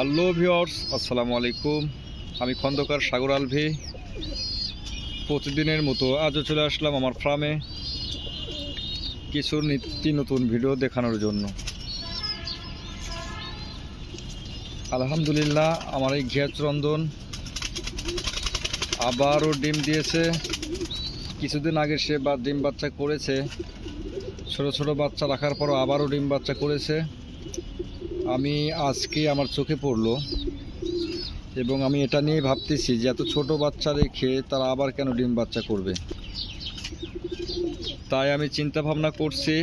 Hello viewers আসসালামু আলাইকুম। আমি খন্দকার সাগর আলভি। প্রতিদিনের মতো আজও চলে আসলাম আমার ফার্মে কিছু নিত্য নতুন ভিডিও দেখানোর জন্য। আলহামদুলিল্লাহ, আমার এই ঘিয়াচরন্দন আবারও ডিম দিয়েছে। কিছুদিন আগে সে বা ডিম বাচ্চা করেছে। ছোট ছোট বাচ্চা রাখার পরও আবারও ডিম বাচ্চা করেছে। আমি আজকে আমার চোখে পড়ল এবং আমি এটা নিয়ে ভাবতেছি যে এত ছোট বাচ্চা রেখে তারা আবার কেন ডিম বাচ্চা করবে। তাই আমি চিন্তা ভাবনা করছি,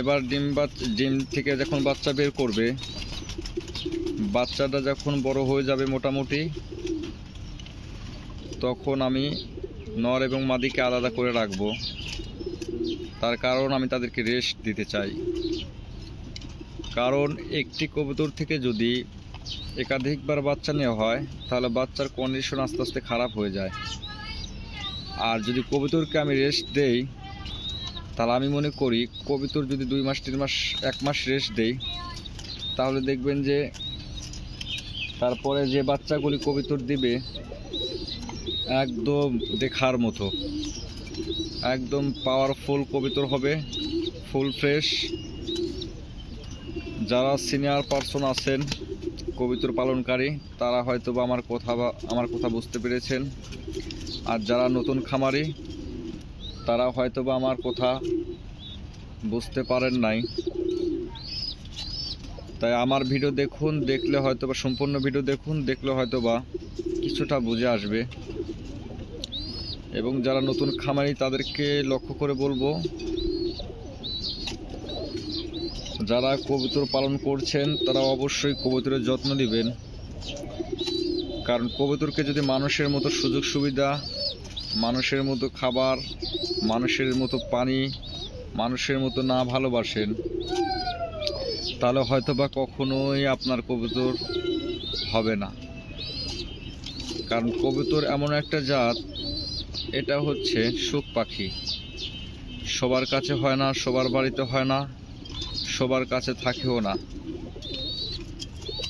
এবার ডিম বাচ্চা ডিম থেকে যখন বাচ্চা বের করবে, বাচ্চাটা যখন বড় হয়ে যাবে মোটামুটি, তখন আমি নর এবং মাদিকে আলাদা করে রাখব। তার কারণ আমি তাদেরকে রেস্ট দিতে চাই। কারণ একটি কবুতর থেকে যদি একাধিকবার বাচ্চা নেওয়া হয়, তাহলে বাচ্চার কন্ডিশন আস্তে আস্তে খারাপ হয়ে যায়। আর যদি কবুতরকে আমি রেস্ট দেই, তাহলে আমি মনে করি কবুতর যদি দুই মাস, তিন মাস, এক মাস রেস্ট দেই, তাহলে দেখবেন যে তারপরে যে বাচ্চাগুলি কবুতর দিবে, একদম দেখার মতো। একদম পাওয়ারফুল কবিতর হবে ফুল ফ্রেশ যারা সিনিয়র পার্সন আছেন, কবিতর পালনকারী, তারা হয়তো বা আমার কথা আমার কথা বুঝতে পেরেছেন। আর যারা নতুন খামারি, তারা হয়তো বা আমার কথা বুঝতে পারেন নাই। তাই আমার ভিডিও দেখুন, দেখলে হয়তো বা সম্পূর্ণ ভিডিও দেখুন, দেখলে হয়তো বা কিছুটা বুঝে আসবে। এবং যারা নতুন খামারি, তাদেরকে লক্ষ্য করে বলব যারা কবুতর পালন করছেন, তারা অবশ্যই কবুতরের যত্ন নেবেন। কারণ কবুতরকে যদি মানুষের মতো সুযোগ সুবিধা, মানুষের মতো খাবার, মানুষের মতো পানি, মানুষের মতো না ভালোবাসেন, তাহলে হয়তো বা কখনোই আপনার কবুতর হবে না। কারণ কবুতর এমন একটা জাত, এটা হচ্ছে সুখ পাখি। সবার কাছে হয় না, সবার বাড়িতে হয় না। সবার কাছে থাকেও না।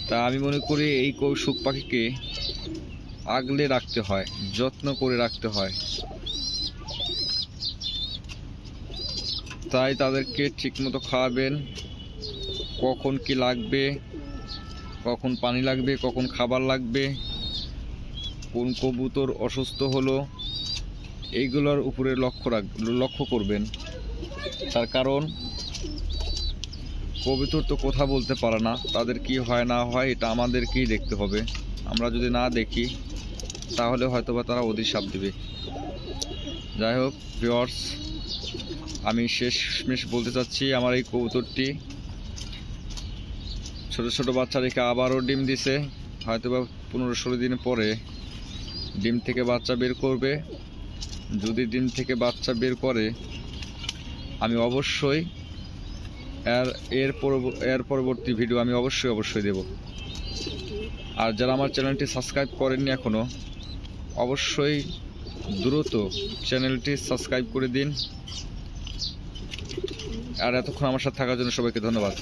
তা আমি মনে করি এই কৌশুক পাখিকে আগলে রাখতে হয়, যত্ন করে রাখতে হয়। তাই তাদেরকে ঠিকমতো খাওয়াবেন। কখন কি লাগবে, কখন পানি লাগবে, কখন খাবার লাগবে, কোন কবুতর অসুস্থ হলো, এইগুলোর উপরে লক্ষ্য রাখ লক্ষ্য করবেন। তার কারণ কবিতর তো কথা বলতে পারে না, তাদের কি হয় না হয় এটা আমাদেরকেই দেখতে হবে। আমরা যদি না দেখি, তাহলে হয়তোবা তারা অধিশাপ দেবে। যাই হোক ভিওর্স আমি শেষমেশ বলতে চাচ্ছি, আমার এই কবুতরটি ছোট ছোট বাচ্চা রেখে আবারও ডিম দিছে। হয়তোবা পনেরো ষোলো দিন পরে ডিম থেকে বাচ্চা বের করবে। যদি ডিম থেকে বাচ্চা বের করে, আমি অবশ্যই এর এর এর পরবর্তী ভিডিও আমি অবশ্যই অবশ্যই দেব। আর যারা আমার চ্যানেলটি সাবস্ক্রাইব করেননি এখনও অবশ্যই দ্রুত চ্যানেলটি সাবস্ক্রাইব করে দিন। আর এতক্ষণ আমার সাথে থাকার জন্য সবাইকে ধন্যবাদ।